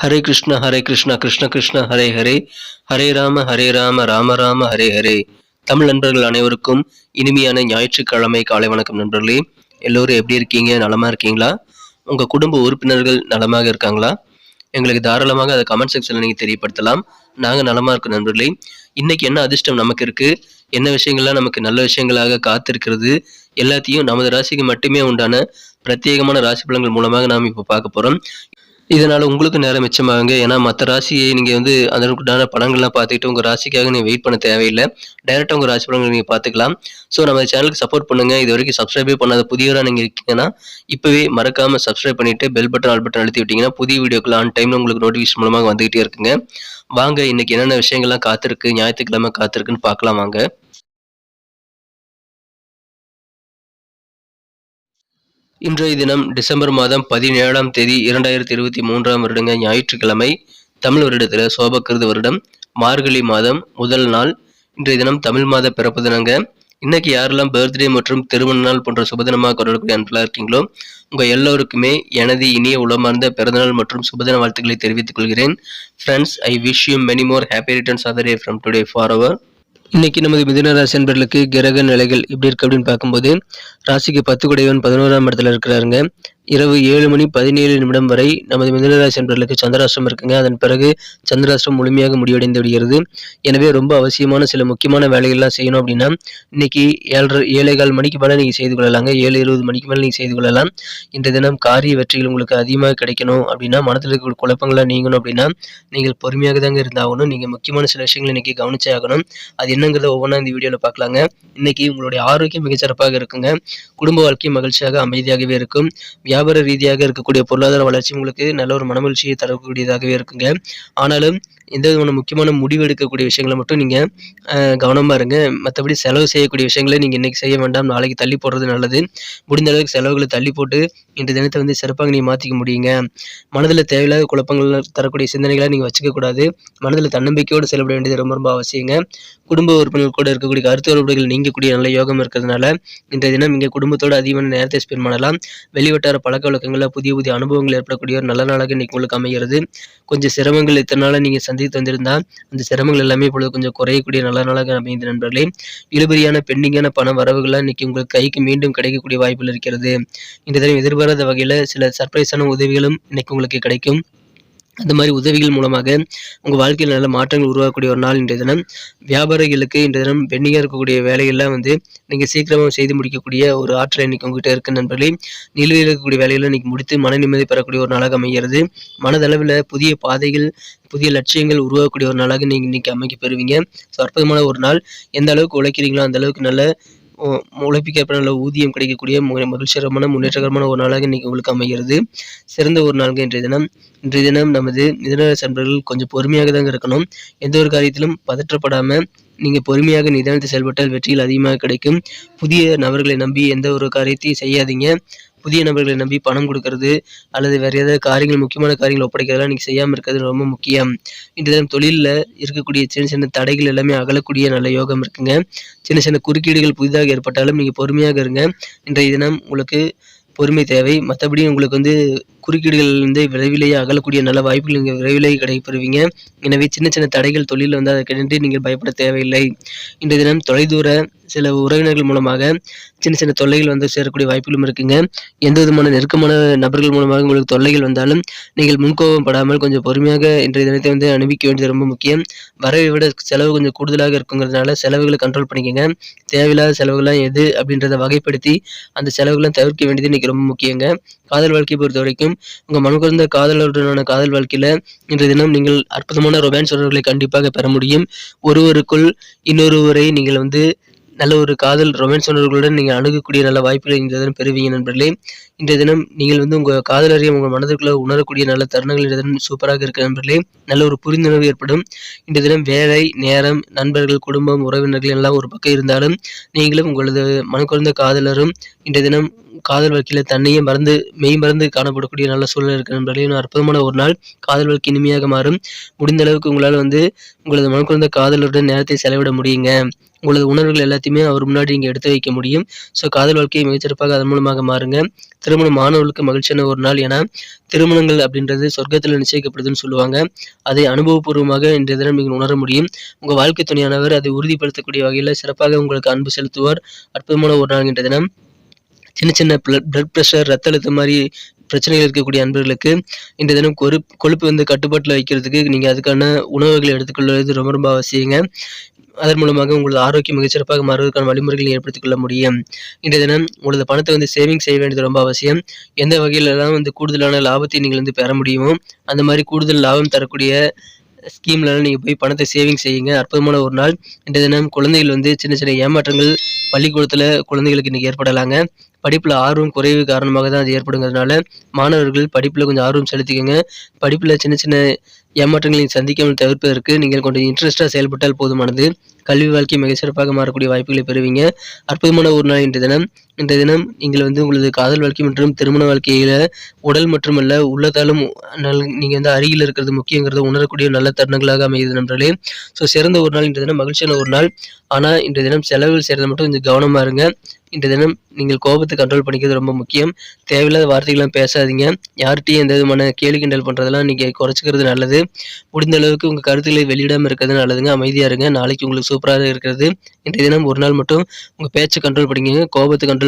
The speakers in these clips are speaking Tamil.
ஹரே கிருஷ்ண ஹரே கிருஷ்ண கிருஷ்ண கிருஷ்ண ஹரே ஹரே. ஹரே ராம ஹரே ராம ராம ராம ஹரே ஹரே. தமிழ் நண்பர்கள் அனைவருக்கும் இனிமையான ஞாயிற்றுக்கிழமை காலை வணக்கம் நண்பர்களே. எல்லோரும் எப்படி இருக்கீங்க? நலமாக இருக்கீங்களா? உங்கள் குடும்ப உறுப்பினர்கள் நலமாக இருக்காங்களா? எங்களுக்கு தாராளமாக அதை கமெண்ட் செக்ஷனில் நீங்கள் தெரியப்படுத்தலாம். நாங்கள் நலமாக இருக்கோம் நண்பர்களே. இன்றைக்கி என்ன அதிர்ஷ்டம் நமக்கு இருக்கு? என்ன விஷயங்கள்லாம் நமக்கு நல்ல விஷயங்களாக காத்திருக்கிறது? எல்லாத்தையும் நமது ராசிக்கு மட்டுமே உண்டான பிரத்யேகமான ராசி பலன்கள் மூலமாக நாம் இப்போ பார்க்க போகிறோம் இதனால் உங்களுக்கு நேரம் மிச்சமாகுங்க. ஏன்னா மற்ற ராசியை நீங்கள் வந்து அதற்குண்டான படங்கள்லாம் பார்த்துக்கிட்டு உங்கள் ராசிக்காக நீங்கள் வெயிட் பண்ண தேவையில்லை. டைரெக்டாக உங்கள் ராசி படங்கள் நீங்கள் பார்த்துக்கலாம். ஸோ நம்ம சேனலுக்கு சப்போர்ட் பண்ணுங்கள் இது வரைக்கும் சப்ஸ்கிரைபே பண்ணாத புதியவராக நீங்கள் இருக்கீங்கன்னா இப்போவே மறக்காமல் சப்ஸ்கிரைப் பண்ணிவிட்டு பெல் பட்டன் ஆல் பட்டன் அழுத்தி விட்டிங்கன்னா புதிய வீடியோக்கள் ஆன் டைமில் உங்களுக்கு நோட்டிஃபிகேஷன் மூலமாக வந்துகிட்டே இருக்குங்க. வாங்க இன்றைக்கி என்னென்ன விஷயங்கள்லாம் காத்திருக்கு ஞாயிற்றுக்கிழமை காத்திருக்குன்னு பார்க்கலாம் வாங்க. இன்றைய தினம் டிசம்பர் மாதம் பதினேழாம் தேதி இரண்டாயிரத்தி இருபத்தி மூன்றாம் வருடங்க ஞாயிற்றுக்கிழமை தமிழ் வருடத்தில் சோபக்கிருது வருடம் மார்கழி மாதம் முதல் நாள். இன்றைய தினம் தமிழ் மாத பிறப்பு தினங்க. இன்னைக்கு யாரெல்லாம் பர்த்டே மற்றும் திருமண நாள் போன்ற சுபதினமாக கொண்டாடக்கூடிய அன்பலாக இருக்கீங்களோ உங்கள் எல்லோருக்குமே எனது இனிய உளமார்ந்த பிறந்தநாள் மற்றும் சுபதின வாழ்த்துக்களை தெரிவித்துக் கொள்கிறேன். Friends I wish you many more happy returns other day from today for அவர் இன்னைக்கு நமது மிதுன ராசி அன்பர்களுக்கு கிரக நிலைகள் எப்படி இருக்கு அப்படின்னு பார்க்கும்போது ராசிக்கு பத்து குடையவன் பதினோராம் இடத்துல இருக்கிறாருங்க. இரவு ஏழு மணி பதினேழு நிமிடம் வரை நமது மிதனராசி என்பவர்களுக்கு சந்திராஷ்டிரம் இருக்குங்க. அதன் பிறகு சந்திராஷ்டிரம் முழுமையாக முடிவடைந்து விடுகிறது. எனவே ரொம்ப அவசியமான சில முக்கியமான வேலைகள்லாம் செய்யணும் அப்படின்னா இன்னைக்கு ஏழரை ஏழை கால் மணிக்கு மேலே நீங்கள் செய்து கொள்ளலாங்க. ஏழு இருபது மணிக்கு மேலே நீங்கள் செய்து கொள்ளலாம். இந்த தினம் காரிய வெற்றிகள் உங்களுக்கு அதிகமாக கிடைக்கணும் அப்படின்னா மனத்தில் இருக்கிற குழப்பங்கள்லாம் நீங்கணும் அப்படின்னா நீங்கள் பொறுமையாக தாங்க இருந்தாகணும். நீங்கள் முக்கியமான சில விஷயங்களை இன்னைக்கு கவனிச்சே ஆகணும். அது என்னங்கிறத ஒவ்வொன்றா இந்த வீடியோவில் பார்க்கலாங்க. இன்னைக்கு உங்களுடைய ஆரோக்கியம் மிகச்சிறப்பாக இருக்குங்க. குடும்ப வாழ்க்கை மகிழ்ச்சியாக அமைதியாகவே இருக்கும். வியாபார ரீதியாக இருக்கக்கூடிய பொருளாதார வளர்ச்சி உங்களுக்கு நல்ல ஒரு மனமகிழ்ச்சியை தரக்கூடியதாகவே இருக்குங்க. ஆனாலும் எந்த விதமான முக்கியமான முடிவு எடுக்கக்கூடிய விஷயங்களை மட்டும் நீங்கள் கவனமாக இருங்க. மற்றபடி செலவு செய்யக்கூடிய விஷயங்களை நீங்கள் இன்றைக்கி செய்ய வேண்டாம். நாளைக்கு தள்ளி போடுறது நல்லது. முடிந்த அளவுக்கு செலவுகளை தள்ளி போட்டு இன்று தினத்தை வந்து சிறப்பாக நீங்கள் மாற்றிக்க முடியுங்க. மனதில் தேவையில்லாத குழப்பங்கள் தரக்கூடிய சிந்தனைகளை நீங்கள் வச்சுக்கக்கூடாது மனதில் தன்னம்பிக்கையோடு செயல்பட வேண்டியது ரொம்ப ரொம்ப அவசியங்க. குடும்ப உறுப்பினர்கள் கூட இருக்கக்கூடிய கருத்து உறுப்புகள் நீங்கக்கூடிய நல்ல யோகம் இருக்கிறதுனால இன்றைய தினம் இங்கே குடும்பத்தோடு அதிகமான நேரத்தை ஸ்பெண்ட் பண்ணலாம். வெளிவட்டார பழக்க வழக்கங்களில் புதிய புதிய அனுபவங்கள் ஏற்படக்கூடிய ஒரு நல்ல நாளாக இன்னைக்கு உங்களுக்கு அமைகிறது. கொஞ்சம் சிரமங்கள் இத்தனை நாளாக நீங்கள் சந்தித்து வந்திருந்தால் அந்த சிரமங்கள் எல்லாமே இப்பொழுது கொஞ்சம் குறையக்கூடிய நல்ல நாளாக அமைந்த நண்பர்களே. இழுபறியான பெண்டிங்கான பண வரவுகள்லாம் இன்னைக்கு உங்களுக்கு கைக்கு மீண்டும் கிடைக்கக்கூடிய வாய்ப்புகள் இருக்கிறது. இந்த தினம் எதிர்பாராத வகையில் சில சர்ப்ரைஸான உதவிகளும் இன்னைக்கு உங்களுக்கு கிடைக்கும். அந்த மாதிரி உதவிகள் மூலமாக உங்கள் வாழ்க்கையில் நல்ல மாற்றங்கள் உருவாக்கக்கூடிய ஒரு நாள் இன்றைய தினம். வியாபாரிகளுக்கு இன்றைய தினம் பெண்ணிங்காக இருக்கக்கூடிய வேலைகள்லாம் வந்து நீங்கள் சீக்கிரமாக செய்து முடிக்கக்கூடிய ஒரு ஆற்றல் இன்றைக்கி உங்ககிட்ட இருக்க நண்பர்களே. நிலுவையில் இருக்கக்கூடிய வேலைகளை இன்றைக்கி முடித்து மன நிம்மதி பெறக்கூடிய ஒரு நாளாக அமைகிறது. மனதளவில் புதிய பாதைகள் புதிய லட்சியங்கள் உருவாக்கக்கூடிய ஒரு நாளாக நீங்கள் இன்றைக்கி அமைக்க பெறுவீங்க. ஸோ அற்புதமான ஒரு நாள். எந்த அளவுக்கு உழைக்கிறீங்களோ அந்த அளவுக்கு நல்ல உழைப்புக்கேற்ப நல்ல ஊதியம் கிடைக்கக்கூடிய மகிழ்ச்சிகரமான முன்னேற்றகரமான ஒரு நாளாக இன்றைக்கி உங்களுக்கு அமைகிறது. சிறந்த ஒரு நாள்கள் இன்றைய தினம். இன்றைய தினம் நமது மிதனராசி அன்பர்கள் கொஞ்சம் பொறுமையாக தாங்க இருக்கணும். எந்த ஒரு காரியத்திலும் பதற்றப்படாமல் நீங்கள் பொறுமையாக நிதானத்தை செயல்பட்டால் வெற்றிகள் அதிகமாக கிடைக்கும். புதிய நபர்களை நம்பி எந்த ஒரு காரியத்தையும் செய்யாதீங்க. புதிய நபர்களை நம்பி பணம் கொடுக்கறது அல்லது வேறு ஏதாவது காரியங்கள் முக்கியமான காரியங்கள் ஒப்படைக்கிறதெல்லாம் நீங்கள் செய்யாமல் இருக்கிறது ரொம்ப முக்கியம். இன்றைய தினம் தொழிலில் இருக்கக்கூடிய சின்ன சின்ன தடைகள் எல்லாமே அகலக்கூடிய நல்ல யோகம் இருக்குங்க. சின்ன சின்ன குறுக்கீடுகள் புதிதாக ஏற்பட்டாலும் நீங்கள் பொறுமையாக இருங்க. இன்றைய தினம் உங்களுக்கு பொறுமை தேவை. மற்றபடி உங்களுக்கு வந்து குறுக்கீடுகள் வந்து விரைவிலேயே அகலக்கூடிய நல்ல வாய்ப்புகள் நீங்கள் விரைவிலேயே கிடைப்பெறுவீங்க. எனவே சின்ன சின்ன தடைகள் தொழிலில் வந்து அதை கண்டு நீங்கள் பயப்பட தேவையில்லை. இன்றைய தினம் தொலைதூர சில உறவினர்கள் மூலமாக சின்ன சின்ன தொல்லைகள் வந்து சேரக்கூடிய வாய்ப்புகளும் இருக்குங்க. எந்த விதமான நெருக்கமான நபர்கள் மூலமாக உங்களுக்கு தொல்லைகள் வந்தாலும் நீங்கள் முன்கோபம் படாமல் கொஞ்சம் பொறுமையாக இன்றைய தினத்தை வந்து அனுபவிக்க வேண்டியது ரொம்ப முக்கியம். வரவை விட செலவு கொஞ்சம் கூடுதலாக இருக்குங்கிறதுனால செலவுகளை கண்ட்ரோல் பண்ணிக்கோங்க. தேவையில்லாத செலவுகள்லாம் எது அப்படின்றத வகைப்படுத்தி அந்த செலவுகளை தவிர்க்க வேண்டியது இன்றைக்கி ரொம்ப முக்கியங்க. காதல் வாழ்க்கையை பொறுத்த வரைக்கும் உங்கள் மனக்குறந்த காதலருடனான காதல் வாழ்க்கையில் இன்றைய தினம் நீங்கள் அற்புதமான ரொமான்ஸ் உறவுகளை கண்டிப்பாக பெற முடியும். ஒருவருக்குள் இன்னொருவரை நீங்கள் வந்து நல்ல ஒரு காதல் ரொமான்ஸ் உணர்வுகளுடன் நீங்கள் அணுகக்கூடிய நல்ல வாய்ப்புகளை இந்த தினம் பெறுவீங்க நண்பர்களே. இந்த தினம் நீங்கள் வந்து உங்கள் காதலரையும் உங்கள் மனதிற்குள்ள உணரக்கூடிய நல்ல தருணங்கள் இந்த தினம் சூப்பராக இருக்க நண்பர்களே. நல்ல ஒரு புரிந்துணர்வு ஏற்படும். இந்த தினம் வேலை நேரம் நண்பர்கள் குடும்பம் உறவினர்கள் எல்லாம் ஒரு பக்கம் இருந்தாலும் நீங்களும் உங்களது மனக்குறந்த காதலரும் இன்றைய தினம் காதல் வாழ்க்கையில் தன்னையே மறந்து மெய் மறந்து காணப்படக்கூடிய நல்ல சூழல் இருக்கு நண்பர்களே. இன்னும் அற்புதமான ஒரு நாள் காதல் வாழ்க்கை இனிமையாக மாறும். முடிந்த அளவுக்கு உங்களால் வந்து உங்களது மனக்குழந்த குறைந்த காதலுடன் நேரத்தை செலவிட முடியுங்க. உங்களது உணர்வுகள் எல்லாத்தையுமே அவர் முன்னாடி நீங்கள் எடுத்து வைக்க முடியும். ஸோ காதல் வாழ்க்கையை மிகச்சிறப்பாக அதன் மூலமாக மாறுங்க. திருமணம் மாணவர்களுக்கு மகிழ்ச்சியான ஒரு நாள் என திருமணங்கள் அப்படின்றது சொர்க்கத்தில் நிச்சயிக்கப்படுதுன்னு சொல்லுவாங்க. அதை அனுபவபூர்வமாக இன்றைய தினம் நீங்கள் உணர முடியும். உங்கள் வாழ்க்கை துணையானவர் அதை உறுதிப்படுத்தக்கூடிய வகையில் சிறப்பாக உங்களுக்கு அன்பு செலுத்துவார். அற்புதமான ஒரு நாள் இன்றைய தினம். சின்ன சின்ன பிளட் ப்ரெஷர் ரத்த அழுத்தம் மாதிரி பிரச்சனைகள் இருக்கக்கூடிய அன்பர்களுக்கு இந்த தினம் கொரு கொழுப்பு வந்து கட்டுப்பாட்டில் வைக்கிறதுக்கு நீங்கள் அதுக்கான உணவுகளை எடுத்துக்கொள்வது ரொம்ப ரொம்ப அவசியங்க. அதன் மூலமாக உங்களது ஆரோக்கியம் மிகச்சிறப்பாக மாறுவதற்கான வழிமுறைகளை ஏற்படுத்திக் கொள்ள முடியும். இன்றைய தினம் உங்களது பணத்தை வந்து சேவிங் செய்ய வேண்டியது ரொம்ப அவசியம். எந்த வகையிலெல்லாம் வந்து கூடுதலான லாபத்தை நீங்கள் வந்து பெற முடியுமோ அந்த மாதிரி கூடுதல் லாபம் தரக்கூடிய ஸ்கீம்லலாம் நீங்கள் போய் பணத்தை சேவிங் செய்யுங்க. அற்புதமான ஒரு நாள். இன்றைய தினம் குழந்தைகள் வந்து சின்ன சின்ன ஏமாற்றங்கள் பள்ளிக்கூடத்தில் குழந்தைகளுக்கு இன்றைக்கி ஏற்படலாங்க. படிப்பில் ஆர்வம் குறைவு காரணமாக தான் அது ஏற்படுங்கிறதுனால மாணவர்கள் படிப்பில் கொஞ்சம் ஆர்வம் செலுத்திக்கோங்க. படிப்பில் சின்ன சின்ன ஏமாற்றங்களை சந்திக்காமல் தவிர்ப்பதற்கு நீங்கள் கொஞ்சம் இன்ட்ரெஸ்ட்டாக செயல்பட்டால் போதுமானது. கல்வி வாழ்க்கை மிக சிறப்பாக மாறக்கூடிய வாய்ப்புகளை பெறுவீங்க. அற்புதமான ஒரு நாள் இன்றைய தினம். இந்த தினம் நீங்கள் வந்து உங்களது காதல் வாழ்க்கை மற்றும் திருமண வாழ்க்கையில் உடல் மட்டுமல்ல உள்ளதாலும் நல் நீங்கள் வந்து அருகில் இருக்கிறது முக்கியங்கிறத உணரக்கூடிய நல்ல தருணங்களாக அமையுது நண்பர்களே. ஸோ சிறந்த ஒரு நாள் இன்றைய தினம் மகிழ்ச்சியான ஒரு நாள். ஆனால் இன்றைய தினம் செலவில் செய்கிறது மட்டும் கொஞ்சம் கவனமாக இருங்க. இன்றைய தினம் நீங்கள் கோபத்தை கண்ட்ரோல் பண்ணிக்கிறது ரொம்ப முக்கியம். தேவையில்லாத வார்த்தைகள்லாம் பேசாதீங்க. யார்கிட்டையும் எந்த விதமான கேலி கிண்டல் பண்ணுறதெல்லாம் நீங்கள் குறைச்சிக்கிறது நல்லது. முடிந்த அளவுக்கு உங்கள் கருத்துக்களை வெளியிடாமல் இருக்கிறது நல்லதுங்க. அமைதியாக இருங்க. நாளைக்கு உங்களுக்கு சூப்பராக இருக்கிறது. இன்றைய தினம் ஒரு நாள் மட்டும் உங்கள் பேச்சை கண்ட்ரோல் பண்ணிக்கோங்க. கோபத்தை கண்ட்ரோல்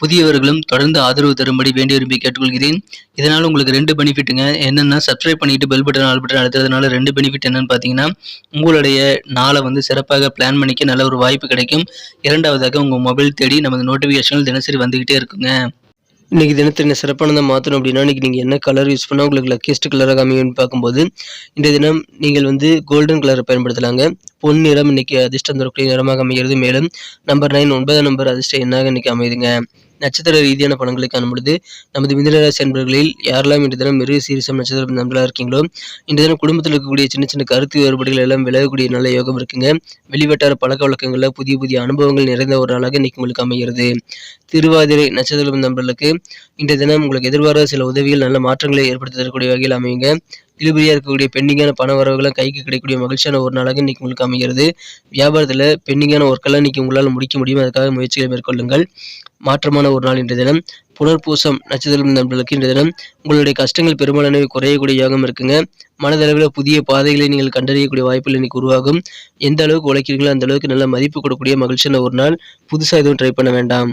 புதியவர்களும் தொடர்ந்து ஆதரவு தரும்படி வேண்டி விரும்பி கேட்டுக்கொள்கிறேன். இதனால் உங்களுக்கு ரெண்டு பெனிஃபிட்டுங்க என்னென்னா சப்ஸ்கிரைப் பண்ணிட்டு பெல் பட்டன் ஆல் பட்டன் அழுத்துறதுனால ரெண்டு பெனிஃபிட் என்னன்னு பார்த்தீங்கன்னா உங்களுடைய நாளை வந்து சிறப்பாக பிளான் பண்ணிக்க நல்ல ஒரு வாய்ப்பு கிடைக்கும். இரண்டாவதாக உங்கள் மொபைல் தேடி நமது நோட்டிஃபிகேஷன்கள் தினசரி வந்துக்கிட்டே இருக்குங்க. இன்றைக்கி தினத்தின சிறப்பானதை மாற்றணும் அப்படின்னா இன்றைக்கி நீங்கள் என்ன கலர் யூஸ் பண்ணால் உங்களுக்கு லக்கியஸ்ட் கலராக அமையும்னு பார்க்கும்போது இன்றைய தினம் நீங்கள் வந்து கோல்டன் கலரை பயன்படுத்தலாங்க. பொன் நிறம் இன்னைக்கு அதிர்ஷ்டம் தரக்கூடிய நிறமாக அமைகிறது. மேலும் நம்பர் நைன் ஒன்பதாம் நம்பர் அதிர்ஷ்டம் என்னாக இன்றைக்கி அமையுதுங்க. நட்சத்திர ரீதியான பலன்களை காணும்பொழுது நமது மிதனராசி அன்பர்களில் யாரெல்லாம் இன்று தினம் மிருக சீரிசம் நட்சத்திரம் நண்பர்களாக இருக்கீங்களோ இன்று தினம் குடும்பத்தில் இருக்கக்கூடிய சின்ன சின்ன கருத்து வேறுபாடுகள் எல்லாம் விலகக்கூடிய நல்ல யோகம் இருக்குங்க. வெளிவட்டார பழக்க வழக்கங்களில் புதிய புதிய அனுபவங்கள் நிறைந்த ஒரு நாளாக இன்னைக்கு உங்களுக்கு அமைகிறது. திருவாதிரை நட்சத்திரம் நண்பர்களுக்கு இன்றைய தினம் உங்களுக்கு எதிர்பாராத சில உதவிகள் நல்ல மாற்றங்களை ஏற்படுத்தி தரக்கூடிய வகையில் அமையுங்க. இழுபறியாக இருக்கக்கூடிய பெண்டிங்கான பண வரவுகளும் கைக்கு கிடைக்கக்கூடிய மகிழ்ச்சியான ஒரு நாளாக இன்னைக்கு உங்களுக்கு அமைகிறது. வியாபாரத்தில் பெண்டிங்கான ஒர்க்கெல்லாம் இன்னைக்கு உங்களால் முடிக்க முடியும்? அதுக்காக முயற்சிகளை மேற்கொள்ளுங்கள். மாற்றமான ஒரு நாள் இன்றைய தினம். புனர்பூசம் நட்சத்திரம் நண்பர்களுக்கு இன்றைய தினம். உங்களுடைய கஷ்டங்கள் பெரும்பாலானவை குறையக்கூடிய யோகம் இருக்குங்க. மனதளவில் புதிய பாதைகளை நீங்கள் கண்டறியக்கூடிய வாய்ப்புகள் இன்றைக்கி உருவாகும். எந்த அளவுக்கு உழைக்கிறீங்களோ அந்த அளவுக்கு நல்ல மதிப்பு கொடுக்கக்கூடிய மகிழ்ச்சியான ஒரு நாள். புதுசாக எதுவும் ட்ரை பண்ண வேண்டாம்.